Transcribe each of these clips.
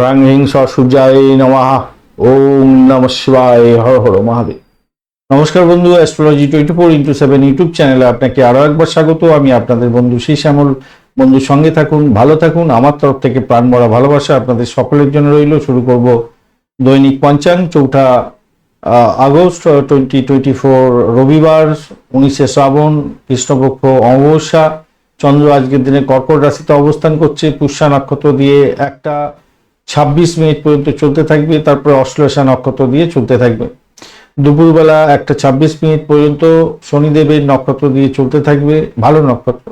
হরাং হিং সূর্যায় নমঃ। ওম নম শিবায়। হর হর মহাদেব। নমস্কার বন্ধু astrology twenty four into seven YouTube চ্যানেলে আপনাকে আরও একবার স্বাগত। আমি আপনাদের বন্ধু সেই শ্যামল বন্ধুর সঙ্গে থাকুন, ভালো থাকুন। আমার তরফ থেকে প্রাণ ভরা ভালোবাসা আপনাদের সকলের জন্য রইল। শুরু করব দৈনিক পঞ্চাঙ্গ, চৌঠা আগস্ট টোয়েন্টি টোয়েন্টি ফোর রবিবার, উনিশে শ্রাবণ, কৃষ্ণপক্ষ, অমাবস্যা। চন্দ্র আজকের দিনে কর্কট রাশিতে অবস্থান করছে। পুষ্যা নক্ষত্র দিয়ে একটা ছাব্বিশ মিনিট পর্যন্ত চলতে থাকবে, তারপরে অশ্লেষা নক্ষত্র দিয়ে চলতে থাকবে। দুপুরবেলা একটা ছাব্বিশ মিনিট পর্যন্ত শনিদেবের নক্ষত্র দিয়ে চলতে থাকবে, ভালো নক্ষত্র।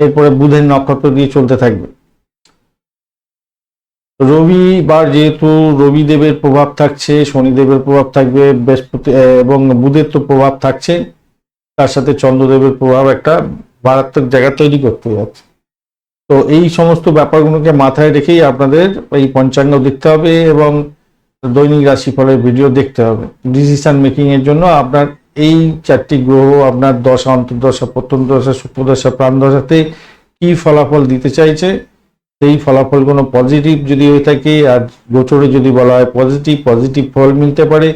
এরপরে বুধের নক্ষত্র দিয়ে চলতে থাকবে। রবিবার যেহেতু রবিদেবের প্রভাব থাকছে, শনিদেবের প্রভাব থাকবে, বৃহস্পতি এবং বুধের তো প্রভাব থাকছে, তার সাথে চন্দ্রদেবের প্রভাব একটা মারাত্মক জায়গা তৈরি করতে যাচ্ছে। তো এই সমস্ত ব্যাপারগুলোকে মাথায় রেখেই আপনাদের এই পঞ্চাঙ্গ দেখতে হবে এবং দৈনিক রাশিফলের ভিডিও দেখতে হবে। ডিসিশন মেকিং এর জন্য আপনার এই চারটি গ্রহ, আপনার দশা, অন্তর্দশা প্রত্যন্তদশা সুপ্রদশা প্রাণদশাতে কি ফলাফল দিতে চাইছে, সেই ফলাফল কোনো পজিটিভ যদি হয়ে থাকে, আর গোচরে যদি বলা হয় পজিটিভ পজিটিভ ফল মিলতে পারে।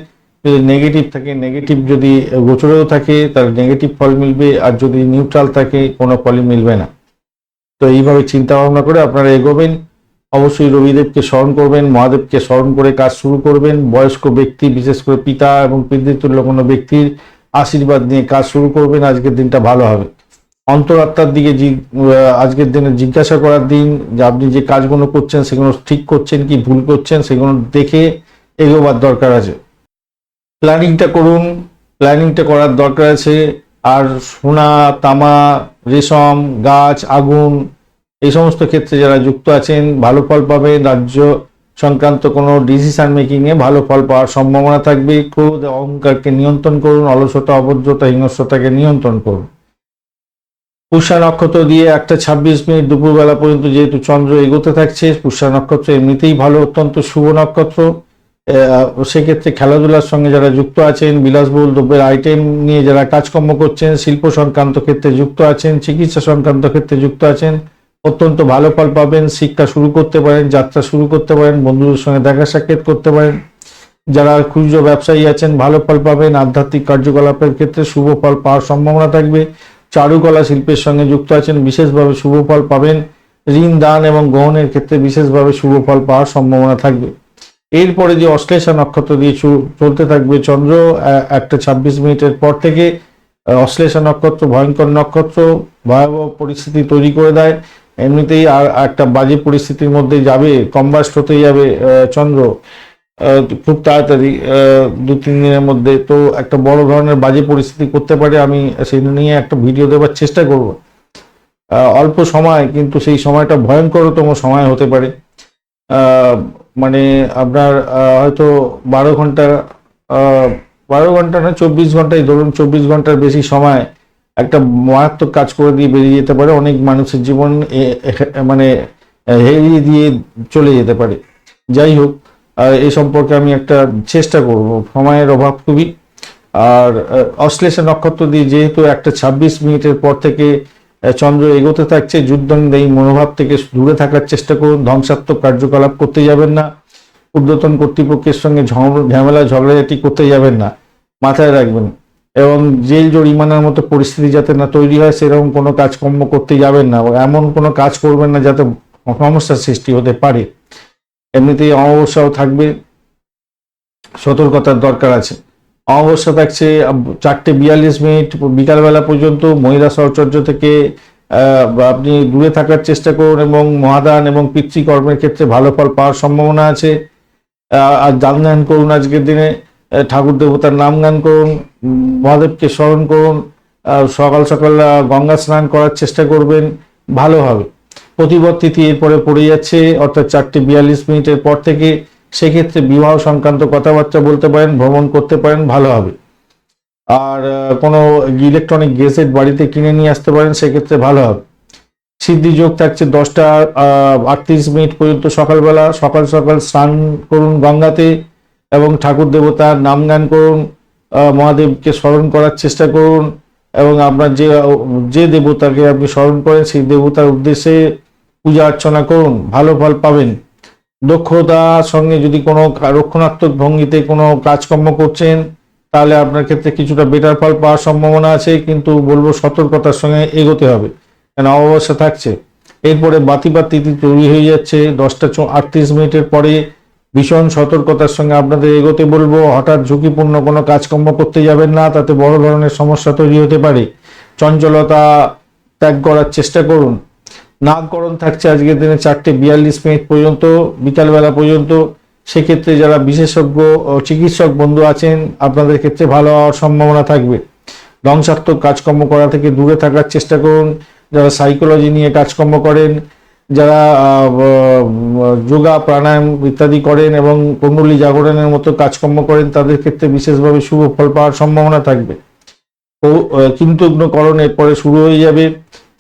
যদি নেগেটিভ থাকে নেগেটিভ যদি গোচরেও থাকে, তাহলে নেগেটিভ ফল মিলবে, আর যদি নিউট্রাল থাকে, কোনো ফলই মিলবে না। তো এইভাবে চিন্তা ভাবনা করে আপনারা এগোবেন। অবশ্যই রবিদেবকে স্মরণ করবেন, মহাদেবকে স্মরণ করে কাজ শুরু করবেন। বয়স্ক ব্যক্তি, বিশেষ করে পিতা এবং পিতৃতুল্য কোনো ব্যক্তির আশীর্বাদ নিয়ে কাজ শুরু করবেন। আজকের দিনটা ভালো হবে। অন্তরাত্মার দিকে আজকের দিনে জিজ্ঞাসা করার দিন যে আপনি যে কাজগুলো করছেন, সেগুলো ঠিক করছেন কি ভুল করছেন, সেগুলো দেখে এগোবার দরকার আছে। প্ল্যানিংটা করুন। প্ল্যানিংটা করার দরকার আছে। আর সোনা, তামা রেশম, গাছ, আগুন, এই সমস্ত ক্ষেত্রে যারা যুক্ত আছেন, ভালো ফল পাবেন। রাজ্য সংক্রান্ত কোনো ডিসিশন মেকিং এ ভালো ফল পাওয়ার সম্ভাবনা থাকবে। ক্রোধ অহংকারকে নিয়ন্ত্রণ করুন, অলসতা, অভদ্রতা, হিংস্রতাকে নিয়ন্ত্রণ করুন। পুষ্যা নক্ষত্র দিয়ে একটা ছাব্বিশ মিনিট দুপুরবেলা পর্যন্ত যেহেতু চন্দ্র এগোতে থাকছে, পুষ্যা নক্ষত্র এমনিতেই ভালো, অত্যন্ত শুভ নক্ষত্র। সেক্ষেত্রে খেলাধুলার সঙ্গে যারা যুক্ত আছেন বিলাসবহুল দ্রব্যের আইটেম নিয়ে যারা কাজকর্ম করছেন, শিল্প সংক্রান্ত ক্ষেত্রে যুক্ত আছেন, চিকিৎসা সংক্রান্ত ক্ষেত্রে যুক্ত আছেন, অত্যন্ত ভালো ফল পাবেন, শিক্ষা শুরু করতে পারেন, যাত্রা শুরু করতে পারেন, বন্ধুদের সঙ্গে দেখা সাক্ষাৎ করতে পারেন। যারা খুচরো ব্যবসায়ী আছেন, ভালো ফল পাবেন, আধ্যাত্মিক কার্যকলাপের ক্ষেত্রে শুভ ফল পাওয়ার সম্ভাবনা থাকবে। চারুকলা শিল্পের সঙ্গে যুক্ত আছেন, বিশেষভাবে শুভ ফল পাবেন। ঋণ, দান এবং গ্রহণের ক্ষেত্রে বিশেষভাবে শুভ ফল পাওয়ার সম্ভাবনা থাকবে। এরপরে যে অশ্লেষা নক্ষত্র দিয়ে চলতে থাকবে চন্দ্র একটা ছাব্বিশ মিনিটের পর থেকে অশ্লেষা নক্ষত্র, ভয়ঙ্কর নক্ষত্র, ভয়াবহ পরিস্থিতি তৈরি করে দেয়। এমনিতেই আর একটা বাজে পরিস্থিতির মধ্যে যাবে কম্বাস্ট হতে যাবে চন্দ্র। খুব তাড়াতাড়ি দু, তিন দিনের মধ্যে। তো একটা বড় ধরনের বাজে পরিস্থিতি করতে পারে, আমি সেই নিয়ে একটা ভিডিও দেওয়ার চেষ্টা করব। অল্প সময়, কিন্তু সেই সময়টা ভয়ঙ্করতম সময় হতে পারে। মানে আপনার হয়তো বারো ঘণ্টা বারো ঘণ্টা না, চব্বিশ ঘন্টায় ধরুন চব্বিশ ঘণ্টার বেশি সময় একটা মারাত্মক কাজ করে দিয়ে বেরিয়ে যেতে পারে, অনেক মানুষের জীবন মানে হেরিয়ে দিয়ে চলে যেতে পারে। যাই হোক এই সম্পর্কে আমি একটা চেষ্টা করব, সময়ের অভাব খুবই। আর অশ্লেষা নক্ষত্র দিয়ে যেহেতু একটা ছাব্বিশ মিনিটের পর থেকে চন্দ্র এগোতে থাকছে যুদ্ধংদায়ী মনোভাব থেকে দূরে থাকার চেষ্টা করুন, ধ্বংসাত্মক কার্যকলাপ করতে যাবেন না ঊর্ধ্বতন কর্তৃপক্ষের সঙ্গে ঝামেলা, ঝগড়াঝাটি করতে যাবেন না, মাথায় রাখবেন। এবং জেল জরিমানার মতো পরিস্থিতি যাতে না তৈরি হয়, সেরকম কোনো কাজকর্ম করতে যাবেন না এমন কোনো কাজ করবেন না যাতে সমস্যার সৃষ্টি হতে পারে। এমনিতেই অমাবস্যাও থাকবে, সতর্কতার দরকার আছে। অমাবস্যা থাকছে চারটে বিয়াল্লিশ মিনিট, বিকালবেলা পর্যন্ত মহিলা সহচর্য থেকে আপনি দূরে থাকার চেষ্টা করুন এবং মহাদান এবং পিতৃকর্মের ক্ষেত্রে ভালো ফল পাওয়ার সম্ভাবনা আছে। আর দান ধ্যান করুন আজকের দিনে ঠাকুর দেবতার নাম গান করুন, মহাদেবকে স্মরণ করুন সকাল সকাল গঙ্গা স্নান করার চেষ্টা করবেন, ভালো হবে। প্রতিবদ এরপরে পড়ে যাচ্ছে, অর্থাৎ চারটে বিয়াল্লিশ মিনিটের পর থেকে সেক্ষেত্রে বিবাহ সংক্রান্ত কথাবার্তা বলতে পারেন, ভ্রমণ করতে পারেন, ভালো হবে। আর কোনো ইলেকট্রনিক গেজেট বাড়িতে কিনে নিয়ে আসতে পারেন, সেক্ষেত্রে ভালো হবে। সিদ্ধি যোগ থাকছে দশটা আটত্রিশ মিনিট পর্যন্ত সকালবেলা, সকাল সকাল স্নান করুন গঙ্গাতে এবং ঠাকুর দেবতার নাম গান করুন মহাদেবকে স্মরণ করার চেষ্টা করুন এবং আপনার যে যে দেবতাকে আপনি স্মরণ করেন, সেই দেবতার উদ্দেশ্যে পূজা অর্চনা করুন, ভালো ফল পাবেন। দক্ষতার সঙ্গে যদি কোনো রক্ষণাত্মক ভঙ্গিতে কোনো কাজকর্ম করছেন, তাহলে আপনার ক্ষেত্রে কিছুটা বেটার ফল পাওয়ার সম্ভাবনা আছে, কিন্তু বলব সতর্কতার সঙ্গে এগোতে হবে। কেন অমাবস্যা থাকছে? এরপরে বাতিপাত তিথি তৈরি হয়ে যাচ্ছে, দশটা আটত্রিশ মিনিটের পরে ভীষণ সতর্কতার সঙ্গে আপনাদের এগোতে বলব, হঠাৎ ঝুঁকিপূর্ণ কোনো কাজকর্ম করতে যাবেন না, তাতে বড় ধরনের সমস্যা তৈরি হতে পারে। চঞ্চলতা ত্যাগ করার চেষ্টা করুন। নামকরণ থাকছে আজকের দিনে চারটে বিয়াল্লিশ মিনিট পর্যন্ত, বিকালবেলা পর্যন্ত। সেক্ষেত্রে যারা বিশেষজ্ঞ চিকিৎসক বন্ধু আছেন, আপনাদের ক্ষেত্রে ভালো হওয়ার সম্ভাবনা থাকবে। ধ্বংসাত্মক কাজকর্ম করা থেকে দূরে থাকার চেষ্টা করুন। যারা সাইকোলজি নিয়ে কাজকর্ম করেন, যারা যোগা, প্রাণায়াম ইত্যাদি করেন এবং কুণ্ডলী জাগরণের মতো কাজকর্ম করেন, তাদের ক্ষেত্রে বিশেষভাবে শুভ ফল পাওয়ার সম্ভাবনা থাকবে। কিন্তু করণের পরে শুরু হয়ে যাবে।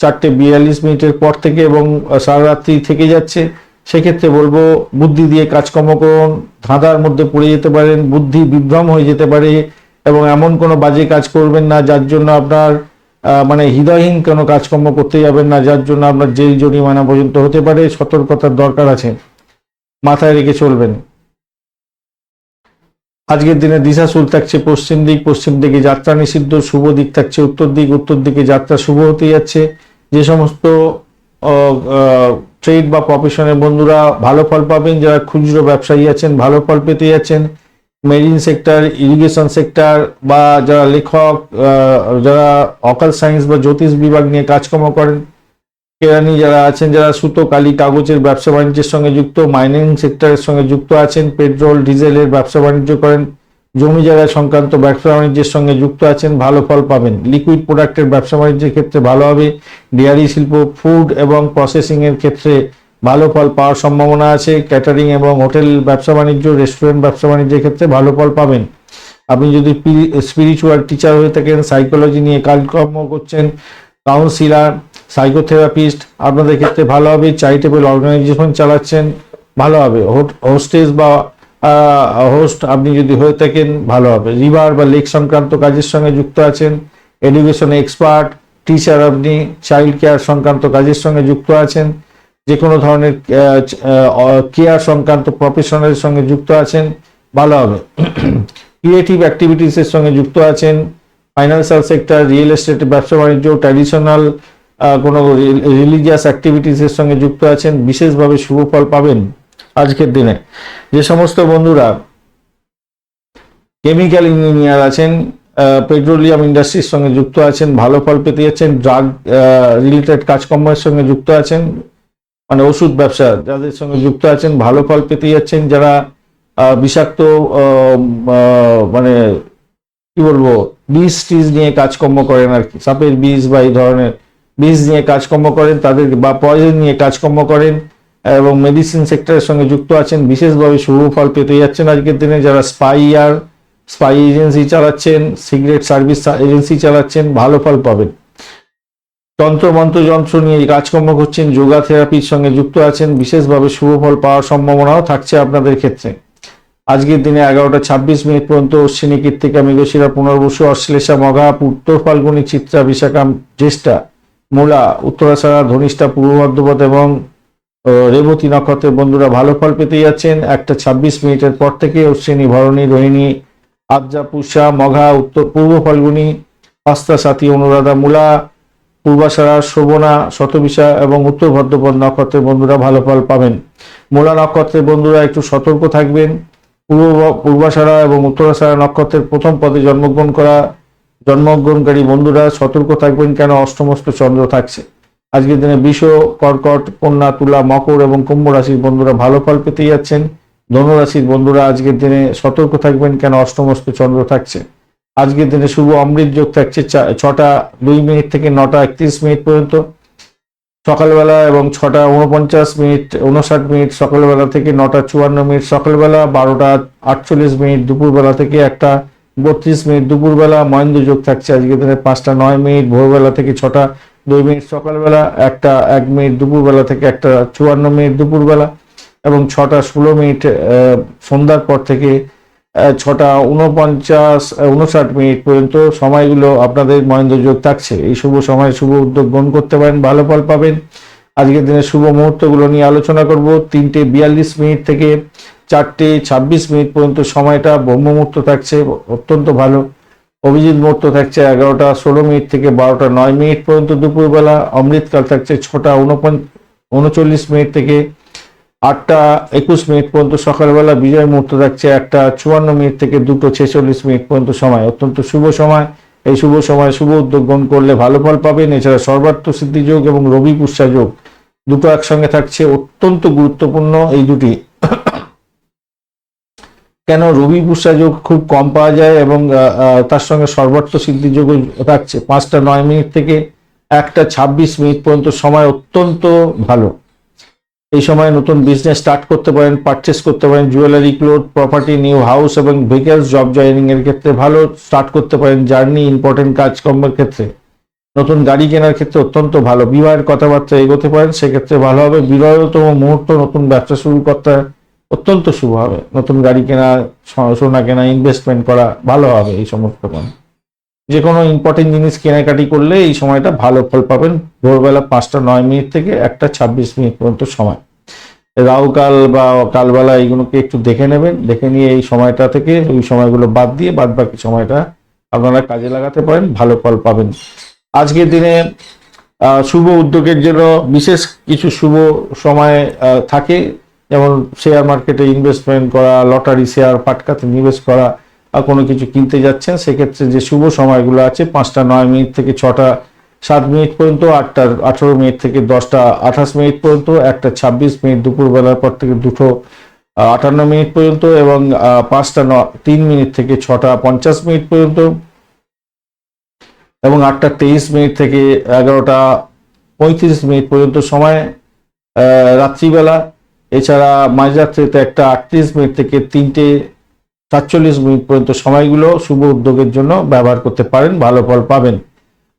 চারটে বিয়াল্লিশ মিনিটের পর থেকে এবং সারা রাত্রি থেকে যাচ্ছে, সেক্ষেত্রে বলব বুদ্ধি দিয়ে কাজকর্ম করুন, ধাঁধার মধ্যে পড়ে যেতে পারেন, বুদ্ধি বিভ্রম হয়ে যেতে পারে, এবং এমন কোনো বাজে কাজ করবেন না যার জন্য আপনার মানে হৃদয়হীন কোনো কাজকর্ম করতে যাবেন না, যার জন্য আপনার জেল জরিমানা পর্যন্ত হতে পারে, সতর্কতার দরকার আছে। মাথায় রেখে চলবেন। আজকের দিনে দিশাশুল থাকছে পশ্চিম দিক, পশ্চিম দিকে যাত্রা নিষিদ্ধ, শুভ দিক থাকছে উত্তর দিক, উত্তর দিকে যাত্রা শুভ হতে যাচ্ছে। যে সমস্ত ট্রেড বা প্রফেশনের বন্ধুরা ভালো ফল পাবেন, যারা খুচরো ব্যবসায়ী আছেন, ভালো ফল পেতে যাচ্ছেন মেরিন সেক্টর ইরিগেশন সেক্টর বা যারা লেখক যারা অকাল সায়েন্স বা জ্যোতিষ বিভাগ নিয়ে কাজকর্ম করেন, কেরানি যারা আছেন, যারা সুতো, কালি, কাগজের ব্যবসা বাণিজ্যের সঙ্গে যুক্ত মাইনিং সেক্টরের সঙ্গে যুক্ত আছেন পেট্রোল ডিজেলের ব্যবসা বাণিজ্য করেন জমি জায়গা সংক্রান্ত ব্যবসা বাণিজ্যের সঙ্গে যুক্ত আছেন, ভালো ফল পাবেন। লিকুইড প্রোডাক্টের ব্যবসা বাণিজ্যের ক্ষেত্রে ভালো হবে। ডেয়ারি শিল্প ফুড এবং প্রসেসিং এর ক্ষেত্রে ভালো ফল পাওয়ার সম্ভাবনা আছে। ক্যাটারিং এবং হোটেল ব্যবসা বাণিজ্য রেস্টুরেন্ট ব্যবসা বাণিজ্যের ক্ষেত্রে ভালো ফল পাবেন। আপনি যদি স্পিরিচুয়াল টিচার হয়ে থাকেন সাইকোলজি নিয়ে কাজকর্ম করছেন কাউন্সিলার সাইকোথেরাপিস্ট আপনাদের ক্ষেত্রে ভালো হবে। চ্যারিটেবল অর্গানাইজেশন চালাচ্ছেন, ভালো হবে। হোস্টেজ বা হোস্ট আপনি যদি হয়ে থাকেন, ভালো হবে। রিভার বা লেক সংক্রান্ত কাজের সঙ্গে যুক্ত আছেন এডুকেশন এক্সপার্ট টিচার আপনি চাইল্ড কেয়ার সংক্রান্ত কাজের সঙ্গে যুক্ত আছেন যে কোনো ধরনের কেয়ার সংক্রান্ত প্রফেশনের সঙ্গে যুক্ত আছেন, ভালো হবে। ক্রিয়েটিভ অ্যাক্টিভিটিসের সঙ্গে যুক্ত আছেন ফাইন্যান্সিয়াল সেক্টর রিয়েল এস্টেট ব্যবসা বাণিজ্য ট্র্যাডিশনাল কোনো রিলিজিয়াস অ্যাক্টিভিটিসের সঙ্গে যুক্ত আছেন, বিশেষভাবে শুভ ফল পাবেন। আজকের দিনে। যে সমস্ত বন্ধুরা কেমিক্যাল ইঞ্জিনিয়ার আছেন পেট্রোলিয়াম ইন্ডাস্ট্রির সঙ্গে যুক্ত আছেন, ভালো ফল পেতে যাচ্ছেন ড্রাগ রিলেটেড কাজকর্মের সঙ্গে যুক্ত আছেন মানে ওষুধ ব্যবসা যাদের সঙ্গে যুক্ত আছেন, ভালো ফল পেতে যাচ্ছেন, যারা বিষাক্ত মানে কি বলব, বীজ টিজ নিয়ে কাজকর্ম করেন আর কি। সাপের বীজ বা এই ধরনের বীজ নিয়ে কাজকর্ম করেন, তাদের বা পয়জন নিয়ে কাজকর্ম করেন এবং মেডিসিন সেক্টরের সঙ্গে যুক্ত আছেন, বিশেষভাবে শুভ ফল পেতে যাচ্ছেন আজকের দিনে যারা স্পাইয়ার স্পাই এজেন্সি চালাচ্ছেন সিগারেট সার্ভিস এজেন্সি চালাচ্ছেন, ভালো ফল পাবেন। তন্ত্র মন্ত্র, যন্ত্র নিয়ে কাজকর্ম করছেন যোগা থেরাপির সঙ্গে যুক্ত আছেন, বিশেষভাবে শুভ ফল পাওয়ার সম্ভাবনাও থাকছে আপনাদের ক্ষেত্রে। আজকের দিনে এগারোটা ছাব্বিশ মিনিট পর্যন্ত অশ্বিনী কৃত্তিকা মৃগশিরা, পুনর্বসু, অশ্লেষা, মঘা, উত্তর ফাল্গুনী, চিত্রা বিশাখা জ্যেষ্ঠা, মূলা উত্তরাষাঢ়া ধনিষ্ঠা, পূর্ব মধ্যপথ এবং রেবতী নক্ষত্রের বন্ধুরা ভালো ফল পেতে যাচ্ছেন। একটা ছাব্বিশ মিনিটের পর থেকে অশ্বিনী, ভরণী, রোহিণী আবজা পুষা, মঘা, উত্তর, পূর্ব ফাল্গুনী হস্তা সাথী, অনুরাধা, মূলা পূর্বাষাঢ়া শোভনা, শতবিশা এবং উত্তর ভদ্রপদ নক্ষত্রের বন্ধুরা ভালো ফল পাবেন। মূলা নক্ষত্রের বন্ধুরা একটু সতর্ক থাকবেন। পূর্ব পূর্বাষাঢ়া এবং উত্তরাষাঢ়া নক্ষত্রের প্রথম পদে জন্মগ্রহণ করা জন্মগ্রহণকারী বন্ধুরা সতর্ক থাকবেন কেন? অষ্টমস্ত চন্দ্র থাকছে। আজকের দিনে বিষ কর্কট, কন্যা, তুলা, মকর এবং কুম্ভ রাশির বন্ধুরা ভালো ফল পেতে যাচ্ছেন। ধনুরাশির বন্ধুরা আজকের দিনে সতর্ক থাকবেন কেন অষ্টমস্ত চন্দ্র থাকছে। আজকের দিনে শুভ অমৃত যোগ থাকছে ছটা দুই মিনিট থেকে নটা একত্রিশ মিনিট পর্যন্ত। সকালবেলা এবং ছটা উনপঞ্চাশ মিনিট উনষাট মিনিট সকালবেলা থেকে নটা চুয়ান্ন মিনিট সকালবেলা, বারোটা আটচল্লিশ মিনিট দুপুরবেলা থেকে একটা বত্রিশ মিনিট দুপুরবেলা মহেন্দ্র যোগ থাকছে আজকের দিনে পাঁচটা নয় মিনিট, ভোরবেলা থেকে ছটা দুই মিনিট, সকালবেলা একটা এক মিনিট, দুপুরবেলা থেকে একটা চুয়ান্ন মিনিট দুপুরবেলা এবং ছটা ষোলো মিনিট সন্ধ্যার পর থেকে ছটা উনপঞ্চাশ উনষাট মিনিট পর্যন্ত সময়গুলো আপনাদের মহেন্দ্র যোগ থাকছে। এই শুভ সময় শুভ উদ্যোগ গ্রহণ করতে পারেন, ভালো ফল পাবেন। আজকের দিনে শুভ মুহূর্তগুলো নিয়ে আলোচনা করব। তিনটে বিয়াল্লিশ মিনিট থেকে চারটে ছাব্বিশ মিনিট পর্যন্ত সময়টা ব্রহ্ম মুহূর্ত থাকছে, অত্যন্ত ভালো। অভিজিৎ মুহূর্ত থাকছে এগারোটা ষোলো মিনিট থেকে বারোটা নয় মিনিট পর্যন্ত দুপুরবেলা, অমৃতকাল থাকছে ছটা উনচল্লিশ মিনিট থেকে আটটা একুশ মিনিট পর্যন্ত সকালবেলা বিজয় মুহূর্ত থাকছে একটা চুয়ান্ন মিনিট থেকে দুটো ছেচল্লিশ মিনিট পর্যন্ত সময়। অত্যন্ত শুভ সময়। এই শুভ সময় শুভ উদ্যোগ গ্রহণ করলে ভালো ফল পাবেন এছাড়া সর্বার্থ সিদ্ধি যোগ এবং রবি পুষ্যা যোগ দুটো একসঙ্গে থাকছে অত্যন্ত গুরুত্বপূর্ণ। এই দুটি কেন রবি পুষ্যা যোগ খুব কম পাওয়া যায় এবং তার সঙ্গে সর্বার্থ সিদ্ধি যোগ থাকছে? পাঁচটা নয় মিনিট থেকে একটা ছাব্বিশ মিনিট পর্যন্ত সময় অত্যন্ত ভালো। এই সময় নতুন বিজনেস স্টার্ট করতে পারেন পারচেস করতে পারেন jewellery cloth property new house এবং ভেহিকলস জব জয়েনিং এর ক্ষেত্রে ভালো স্টার্ট করতে পারেন জার্নি ইম্পর্টেন্ট কাজকর্মের ক্ষেত্রে। নতুন গাড়ি কেনার ক্ষেত্রে অত্যন্ত ভালো। বিবাহের কথাবার্তা এগোতে পারেন, সেক্ষেত্রে ভালো হবে। বিরহতম মুহূর্ত নতুন ব্যবসা শুরু করতে অত্যন্ত শুভ হবে। নতুন গাড়ি কেনা সোনা কেনা ইনভেস্টমেন্ট করা ভালো হবে এই সমস্ত কাম যে কোনো ইম্পর্টেন্ট জিনিস কেনাকাটি করলে এই সময়টা ভালো ফল পাবেন। ভোরবেলা পাঁচটা নয় মিনিট থেকে একটা ছাব্বিশ মিনিট পর্যন্ত সময়। রাহুকাল বা কালবেলা এইগুলোকে একটু দেখে নেবেন। দেখে নিয়ে এই সময়টা থেকে ওই সময়গুলো বাদ দিয়ে বাদ বাকি সময়টা আপনারা কাজে লাগাতে পারেন, ভালো ফল পাবেন। আজকের দিনে শুভ উদ্যোগের জন্য বিশেষ কিছু শুভ সময় থাকে। যেমন শেয়ার মার্কেটে ইনভেস্টমেন্ট করা লটারি শেয়ার পাটকাতে নিবেশ করা আর কোনো কিছু কিনতে যাচ্ছেন, সেক্ষেত্রে যে শুভ সময়গুলো আছে, পাঁচটা, নয় মিনিট থেকে ছটা, সাত মিনিট পর্যন্ত, আটটা, আঠারো মিনিট থেকে দশটা, আঠাশ মিনিট পর্যন্ত, একটা ছাব্বিশ মিনিট দুপুরবেলার পর থেকে দুটো আটান্ন মিনিট পর্যন্ত এবং পাঁচটা, ন, তিন মিনিট থেকে ছটা, পঞ্চাশ মিনিট পর্যন্ত এবং আটটা, তেইশ মিনিট থেকে এগারোটা, পঁয়ত্রিশ মিনিট পর্যন্ত সময় রাত্রিবেলা। এছাড়া মাঝরাত্রিতে একটা আটত্রিশ মিনিট থেকে তিনটে সাতচল্লিশ মিনিট পর্যন্ত সময়গুলো শুভ উদ্যোগের জন্য ব্যবহার করতে পারেন, ভালো ফল পাবেন।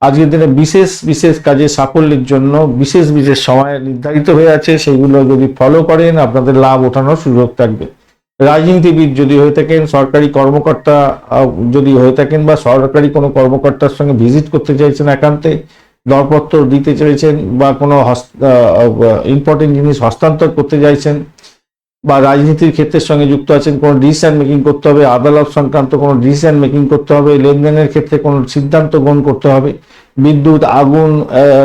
আজকের দিনে বিশেষ বিশেষ কাজে সাফল্যের জন্য বিশেষ বিশেষ সময় নির্ধারিত হয়ে আছে। সেইগুলো যদি ফলো করেন, আপনাদের লাভ ওঠানোর সুযোগ থাকবে। রাজনীতিবিদ যদি হয়ে থাকেন, সরকারি কর্মকর্তা যদি হয়ে থাকেন বা সরকারি কোনো কর্মকর্তার সঙ্গে ভিজিট করতে চাইছেন একান্তে দরপত্র দিতে চাইছেন বা কোনো ইম্পর্টেন্ট জিনিস হস্তান্তর করতে চাইছেন বা রাজনীতির ক্ষেত্রের সঙ্গে যুক্ত আছেন, কোনো ডিসিশন মেকিং করতে হবে আদালত সংক্রান্ত কোনো ডিসিশন মেকিং করতে হবে, লেনদেনের ক্ষেত্রে কোনো সিদ্ধান্ত গ্রহণ করতে হবে, বিদ্যুৎ, আগুন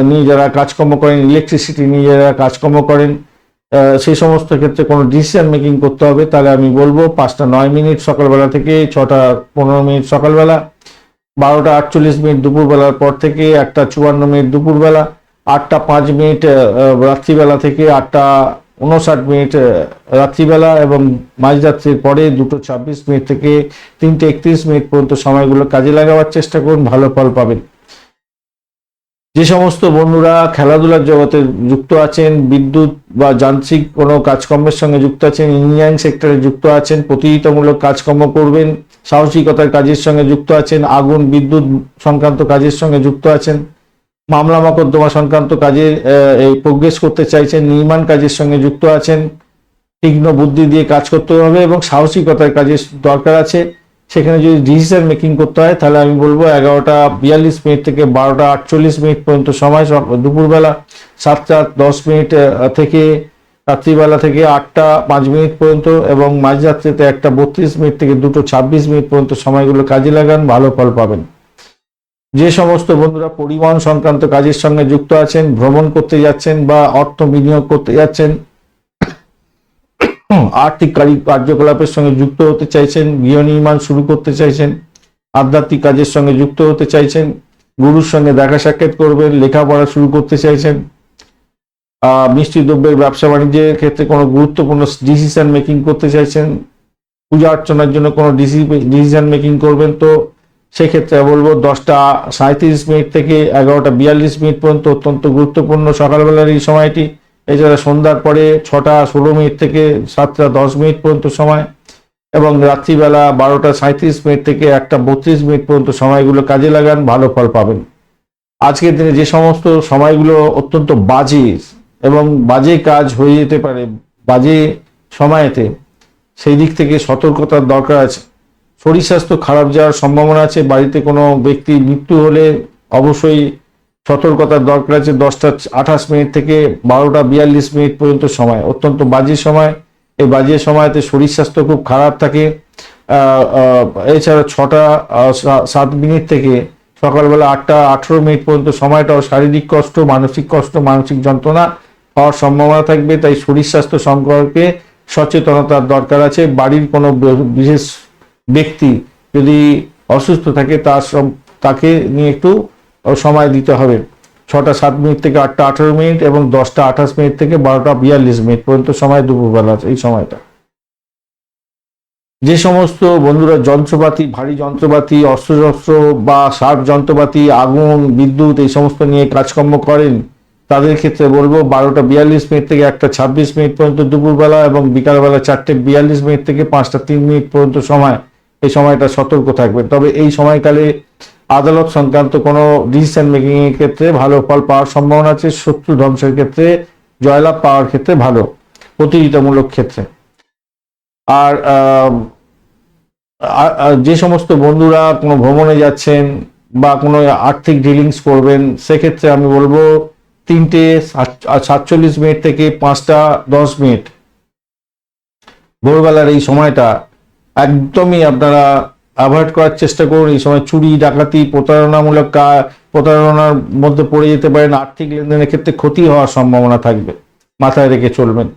নিয়ে যারা কাজকর্ম করেন ইলেকট্রিসিটি নিয়ে যারা কাজকর্ম করেন সেই সমস্ত ক্ষেত্রে কোনো ডিসিশন মেকিং করতে হবে, তাহলে আমি বলব পাঁচটা নয় মিনিট সকালবেলা থেকে ছটা পনেরো মিনিট সকালবেলা। বারোটা আটচল্লিশ মিনিট দুপুরবেলার পর থেকে একটা চুয়ান্ন মিনিট দুপুরবেলা, আটটা পাঁচ মিনিট রাত্রিবেলা থেকে আটটা উনষাট মিনিট রাত্রিবেলা এবং মাঝরাত্রির পরে দুটো ছাব্বিশ মিনিট থেকে তিনটে একত্রিশ মিনিট পর্যন্ত সময়গুলো কাজে লাগাবার চেষ্টা করুন, ভালো ফল পাবেন। যে সমস্ত বন্ধুরা খেলাধুলার জগতে যুক্ত আছেন, বিদ্যুৎ বা যান্ত্রিক কোনো কাজকর্মের সঙ্গে যুক্ত আছেন, ইঞ্জিনিয়ারিং সেক্টরে যুক্ত আছেন, প্রতিযোগিতামূলক কাজকর্ম করবেন সাহসিকতার কাজের সঙ্গে যুক্ত আছেন, আগুন, বিদ্যুৎ সংক্রান্ত কাজের সঙ্গে যুক্ত আছেন, মামলা মকদ্দমা সংক্রান্ত কাজে এই প্রোগ্রেস করতে চাইছেন, নির্মাণ কাজের সঙ্গে যুক্ত আছেন, তীক্ষ্ণ বুদ্ধি দিয়ে কাজ করতে হবে এবং সাহসিকতার কাজের দরকার আছে। সেখানে যদি ডিসিশন মেকিং করতে হয়, তাহলে আমি বলব এগারোটা বিয়াল্লিশ মিনিট থেকে বারোটা আটচল্লিশ মিনিট পর্যন্ত সময় দুপুরবেলা সাতটা দশ মিনিট থেকে রাত্রিবেলা থেকে আটটা পাঁচ মিনিট পর্যন্ত এবং মাঝরাত্রিতে একটা বত্রিশ মিনিট থেকে দুটো ছাব্বিশ মিনিট পর্যন্ত সময়গুলো কাজে লাগান, ভালো ফল পাবেন। যে সমস্ত বন্ধুরা পরিবহন সংক্রান্ত কাজের সঙ্গে যুক্ত আছেন, ভ্রমণ করতে যাচ্ছেন বা অর্থ বিনিয়োগ করতে যাচ্ছেন, আর্থিক কারি- কার্যকলাপের সঙ্গে যুক্ত হতে চাইছেন, গৃহ নির্মাণ শুরু করতে চাইছেন, আধ্যাত্মিক কাজের সঙ্গে যুক্ত হতে চাইছেন, গুরুর সঙ্গে দেখা সাক্ষাৎ করবেন, লেখাপড়া শুরু করতে চাইছেন মিষ্টি দ্রব্যের ব্যবসা বাণিজ্যের ক্ষেত্রে কোনো গুরুত্বপূর্ণ ডিসিশন মেকিং করতে চাইছেন? পূজা অর্চনার জন্য কোনো ডিসিশন মেকিং করবেন? তো সেক্ষেত্রে বলব দশটা সাঁত্রিশ মিনিট থেকে এগারোটা বিয়াল্লিশ মিনিট পর্যন্ত অত্যন্ত গুরুত্বপূর্ণ সকালবেলার এই সময়টি। এছাড়া সন্ধ্যার পরে ছটা ষোলো মিনিট থেকে সাতটা দশ মিনিট পর্যন্ত সময় এবং রাত্রিবেলা বারোটা সাঁত্রিশ মিনিট থেকে একটা বত্রিশ মিনিট পর্যন্ত সময়গুলো কাজে লাগান, ভালো ফল পাবেন। আজকের দিনে যে সমস্ত সময়গুলো অত্যন্ত বাজে এবং বাজে কাজ হয়ে যেতে পারে, বাজে সময়েতে সেই দিক থেকে সতর্কতার দরকার আছে। শরীর স্বাস্থ্য খারাপ যাওয়ার সম্ভাবনা আছে, বাড়িতে কোনো ব্যক্তি মৃত্যু হলে অবশ্যই সতর্কতার দরকার আছে। দশটা আঠাশ মিনিট থেকে বারোটা বিয়াল্লিশ মিনিট পর্যন্ত সময়, অত্যন্ত বাজে সময়। এই বাজে সময়তে শরীর স্বাস্থ্য খুব খারাপ থাকে। এছাড়া ছটা সাত মিনিট থেকে সকালবেলা আটটা আঠেরো মিনিট পর্যন্ত সময়টাও শারীরিক কষ্ট, মানসিক কষ্ট, মানসিক যন্ত্রণা হওয়ার সম্ভাবনা থাকবে, তাই শরীর স্বাস্থ্য সম্পর্কে সচেতনতার দরকার আছে। বাড়ির কোনো বিশেষ ব্যক্তি যদি অসুস্থ থাকে, তার তাকে নিয়ে একটু সময় দিতে হবে। ছটা সাত মিনিট থেকে আটটা আঠারো মিনিট এবং দশটা আঠাশ মিনিট থেকে বারোটা বিয়াল্লিশ মিনিট পর্যন্ত সময় দুপুরবেলা এই সময়টা। যে সমস্ত বন্ধুরা যন্ত্রপাতি, ভারী যন্ত্রপাতি, অস্ত্রশস্ত্র বা শার্প যন্ত্রপাতি, আগুন, বিদ্যুৎ এই সমস্ত নিয়ে কাজকর্ম করেন তাদের ক্ষেত্রে বলব বারোটা বিয়াল্লিশ মিনিট থেকে একটা ছাব্বিশ মিনিট পর্যন্ত দুপুরবেলা এবং বিকালবেলা চারটে বিয়াল্লিশ মিনিট থেকে পাঁচটা তিন মিনিট পর্যন্ত সময়। এই সময়টা সতর্ক থাকবেন। তবে এই সময়কালে আদালত সংক্রান্ত কোনো ডিসিশন মেকিং এর ক্ষেত্রে ভালো ফল পাওয়ার সম্ভাবনা আছে। শত্রু ধ্বংসের ক্ষেত্রে, জয়লাভ পাওয়ার ক্ষেত্রে ভালো, প্রতিযোগিতামূলক ক্ষেত্রে। আর যে সমস্ত বন্ধুরা কোনো ভ্রমণে যাচ্ছেন বা কোনো আর্থিক ডিলিংস করবেন, সেক্ষেত্রে আমি বলব তিনটে সাত- সাতচল্লিশ মিনিট থেকে পাঁচটা দশ মিনিট। ভোরবেলার এই সময়টা একদমই আপনারা অ্যাভয়েড করার চেষ্টা করুন। এই সময় চুরি, ডাকাতি, প্রতারণামূলক কা- প্রতারণার মধ্যে পড়ে যেতে পারেন। আর্থিক লেনদেনের ক্ষেত্রে ক্ষতি হওয়ার সম্ভাবনা থাকবে। মাথায় রেখে চলবেন।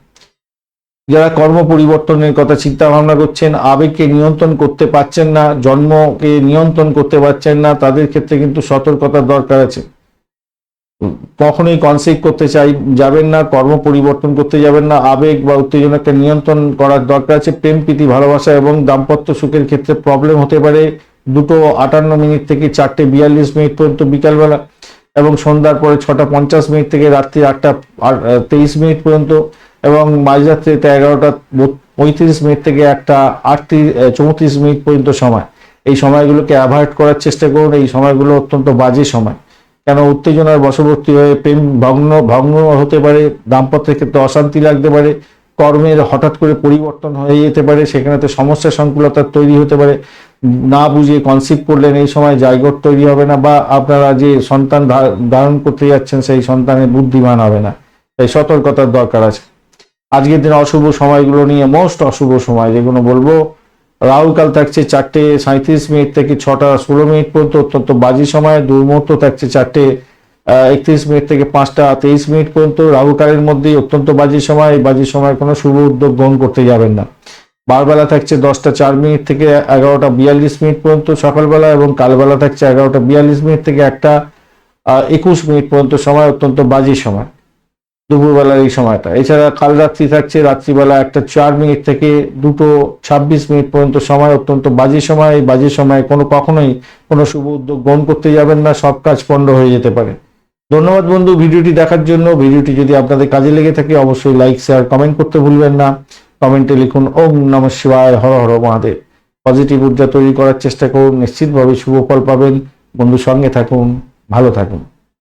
যারা কর্ম পরিবর্তনের কথা চিন্তা ভাবনা করছেন, আবেগকে নিয়ন্ত্রণ করতে পারছেন না, জন্মকে নিয়ন্ত্রণ করতে পারছেন না, তাদের ক্ষেত্রে কিন্তু সতর্কতার দরকার আছে। কখনোই কনসেপ্ট করতে চাই, যাবেন না, কর্ম পরিবর্তন করতে যাবেন না, আবেগ বা উত্তেজনাকে নিয়ন্ত্রণ করার দরকার আছে, প্রেম, প্রীতি, ভালোবাসা এবং দাম্পত্য সুখের ক্ষেত্রে প্রবলেম হতে পারে। দুটো আটান্ন মিনিট থেকে চারটে বিয়াল্লিশ মিনিট পর্যন্ত বিকালবেলা এবং সন্ধ্যার পরে ছটা পঞ্চাশ মিনিট থেকে রাত্রি আটটা তেইশ মিনিট পর্যন্ত এবং মাঝরাত্রিতে এগারোটা পঁয়ত্রিশ মিনিট থেকে একটা আটত্রিশ চৌত্রিশ মিনিট পর্যন্ত সময়। এই সময়গুলোকে অ্যাভয়েড করার চেষ্টা করুন। এই সময়গুলো অত্যন্ত বাজে সময়। কেন উত্তেজনার বশবর্তী হয়ে প্রেম ভগ্ন ভগ্ন হতে পারে, দাম্পত্যের ক্ষেত্রে অশান্তি লাগতে পারে, কর্মের হঠাৎ করে পরিবর্তন হয়ে যেতে পারে সেখানে তো সমস্যা সংকুলতা তৈরি হতে পারে, না বুঝে কনসিভ করলেন এই সময় জায়গত তৈরি হবে না, বা আপনারা যে সন্তান ধারণ করতে যাচ্ছেন সেই সন্তানের বুদ্ধিমান হবে না। তাই সতর্কতার দরকার আছে। আজকের দিনে অশুভ সময়গুলো নিয়ে মোস্ট অশুভ সময় যেগুলো বলব রাহুকাল থাকছে চারটে সাঁত্রিশ মিনিট থেকে ছটা ষোলো মিনিট পর্যন্ত, অত্যন্ত বাজে সময় দুর্মুহূর্ত থাকছে চারটে একত্রিশ মিনিট থেকে পাঁচটা তেইশ মিনিট পর্যন্ত। রাহুকালের মধ্যেই অত্যন্ত বাজি সময়, এই বাজে সময় কোনো শুভ উদ্যোগ গ্রহণ করতে যাবেন না। বারবেলা থাকছে দশটা চার মিনিট থেকে এগারোটা বিয়াল্লিশ মিনিট পর্যন্ত সকালবেলা এবং কালবেলা থাকছে এগারোটা বিয়াল্লিশ মিনিট থেকে একটা একুশ মিনিট পর্যন্ত সময়, অত্যন্ত বাজি সময়। দুপুরবেলার এই সময়টা। এছাড়া কাল রাত্রি থাকছে, রাত্রিবেলা একটা চার মিনিট থেকে দুটো ছাব্বিশ মিনিট পর্যন্ত সময়, অত্যন্ত বাজে সময়। এই বাজে সময় কোনো কখনোই কোনো শুভ উদ্যোগ গ্রহণ করতে যাবেন না, সব কাজ পণ্ড হয়ে যেতে পারে। ধন্যবাদ বন্ধু ভিডিওটি দেখার জন্য। ভিডিওটি যদি আপনাদের কাজে লেগে থাকে, অবশ্যই লাইক শেয়ার কমেন্ট করতে ভুলবেন না। কমেন্টে লিখুন, ওম নম শিবায় হর হর মহাদেব। পজিটিভ ঊর্জা তৈরি করার চেষ্টা করুন, নিশ্চিতভাবে শুভ ফল পাবেন। বন্ধু সঙ্গে থাকুন, ভালো থাকুন।